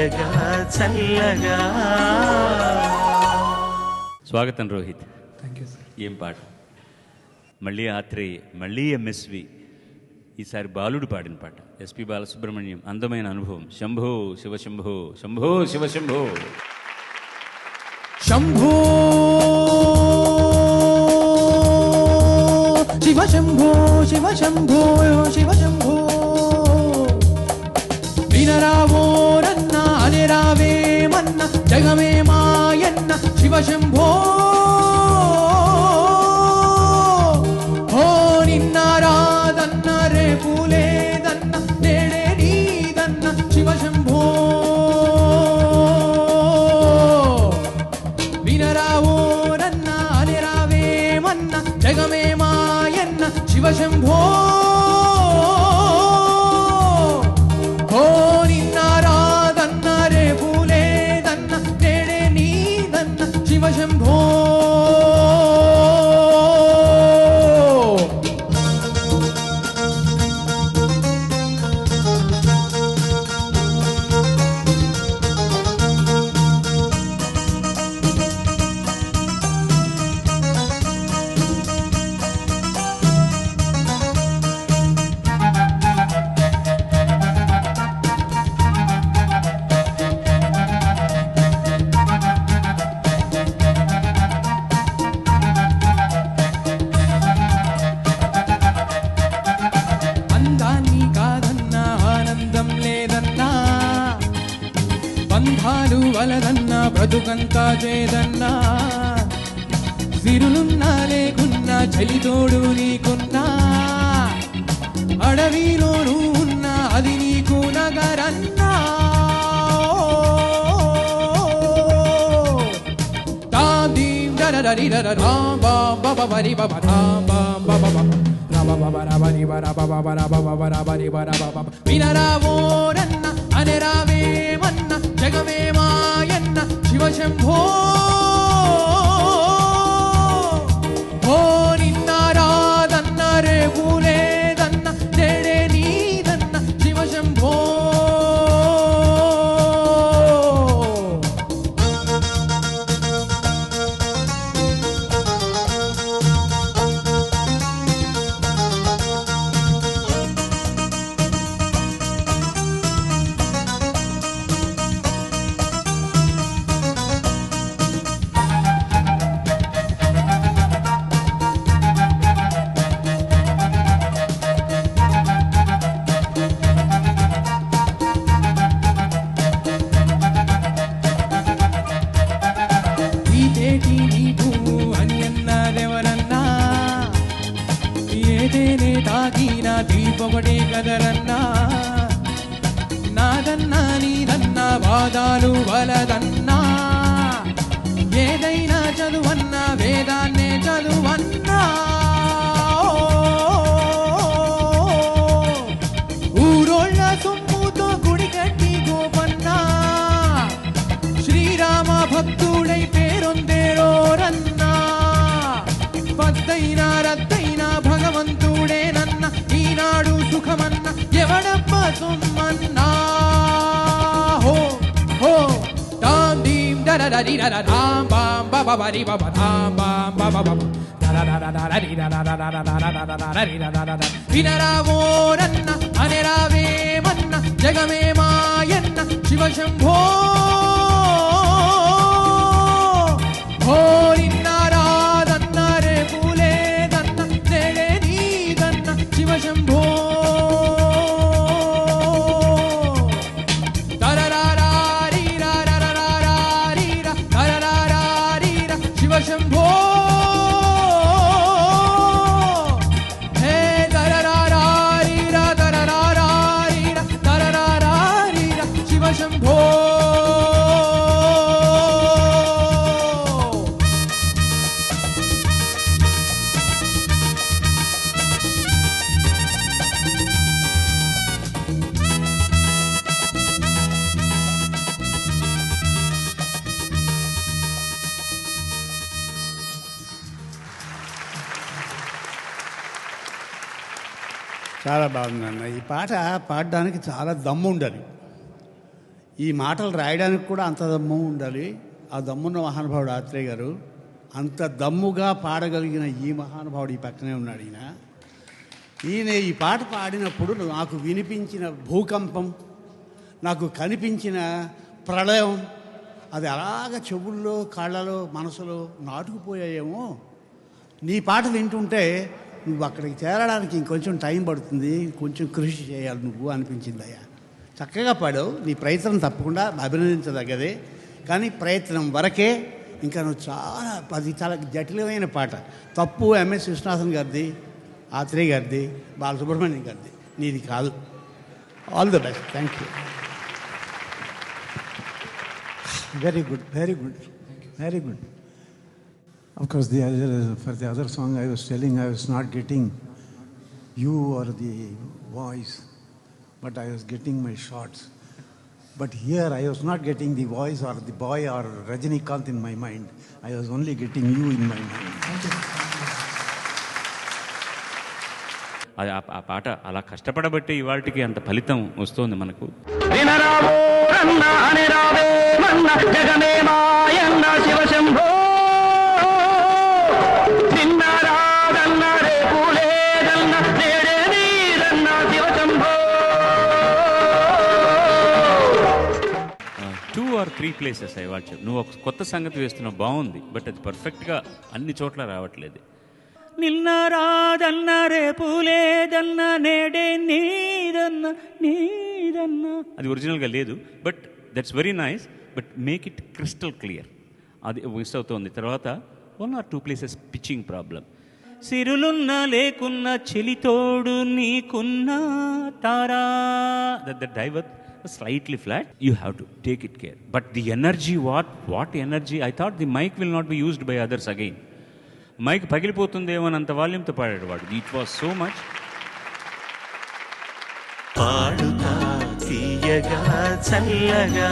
తీయగా చల్లగా. స్వాగతం రోహిత్. థ్యాంక్ యూ సార్ ఏం పాట? మళ్ళీ ఆత్రేయ మళ్ళీ ఎంఎస్వి ఈసారి బాలుడు పాడిన పాట. ఎస్పి బాలసుబ్రహ్మణ్యం అందమైన అనుభవం. శంభో శివశంభో శంభో శివశంభో శంభో. శివ శంభో శివ రేపు నేడే నీదన్న శివ శంభో వినరావో జగమే మాయన్న శివశంభో. బ్రతుకంతా చేదన్నా సిరులున్నా లేకున్నా చలితోడు నీకున్నా అడవిలోనూ ఉన్నా అది నీకు నగరన్నా తాదీం దరదరిదర రాం బాం బబ బరి బబ రాం బాం బబ బబ శివ శంభో ఒకటే కదరన్నా నాదన్నా నీదన్నా వాదాలు వలదన్నా. ఏదైనా చదువన్నా వేదాన్నే చదువన్నా. da dee da da dum bum ba ba ba dee ba ba dum bum ba ba ba ba da da da da da dee da da da da da da da da da da dee da da da da. Vinaravoranna anirave manna jagame mayanna Shiva Shambho. Holy Russian చాలా బాగుందన్న ఈ పాట పాడడానికి చాలా దమ్ము ఉండాలి. ఈ మాటలు రాయడానికి కూడా అంత దమ్ము ఉండాలి. ఆ దమ్మున్న మహానుభావుడు ఆత్రేయ గారు అంత దమ్ముగా పాడగలిగిన ఈ మహానుభావుడు ఈ పక్కనే ఉన్నాడు ఈయన. ఈయన ఈ పాట పాడినప్పుడు నాకు వినిపించిన భూకంపం నాకు కనిపించిన ప్రళయం అది అలాగ చెవుల్లో కాళ్ళలో మనసులో నాటుకుపోయాయేమో. నీ పాట వింటుంటే నువ్వు అక్కడికి చేరడానికి ఇంకొంచెం టైం పడుతుంది కొంచెం కృషి చేయాలి నువ్వు అనిపించిందయ్యా చక్కగా పాడావు నీ ప్రయత్నం తప్పకుండా అభినందించదగ్గదే. కానీ ప్రయత్నం వరకే ఇంకా నువ్వు చాలా అది చాలా జటిలమైన పాట. తప్పు ఎంఎస్ విశ్వనాథన్ గారిది ఆత్రేయ గారిది బాలసుబ్రహ్మణ్యం గారిది నీది కాదు. All the best thank you very good very good very good Of course, the other, for the other song I was telling, I was not getting you or the voice, but I was getting my shots. But here I was not getting the voice or the boy or Rajinikanth in my mind. I was only getting you in my mind. అది ఆ- ఆ పాట అలా కష్టపడబట్టి ఇవాళకి అంత ఫలితం వస్తుంది మనకు వినరావోరన్న అని రావేమన్న జగమే మాయన్న శివశంభో నేడే నీరన్న Shivashambho. Two or three places I watch నువ్వు ఒక కొత్త సంగతి వేస్తున్నావు బాగుంది బట్ అది పర్ఫెక్ట్గా అన్ని చోట్ల రావట్లేదు. నిన్న రాదన్న రేపు లేదన్న నేడే నీదన్న నీదన్న. అది ఒరిజినల్గా లేదు but that's very nice but make it crystal clear అది మిస్ అవుతుంది. తర్వాత one or two places pitching problem సిరులున్న లేకున్న చెలితోడు నీకున్న తారా that the diver slightly flat you have to take it care but the energy what what energy i thought the mic will not be used by others again mic పగిలిపోతుందేమో అని అంత వాల్యూమ్తో పాడాడు వాడు it was so much పాడుతా తీయగా చల్లగా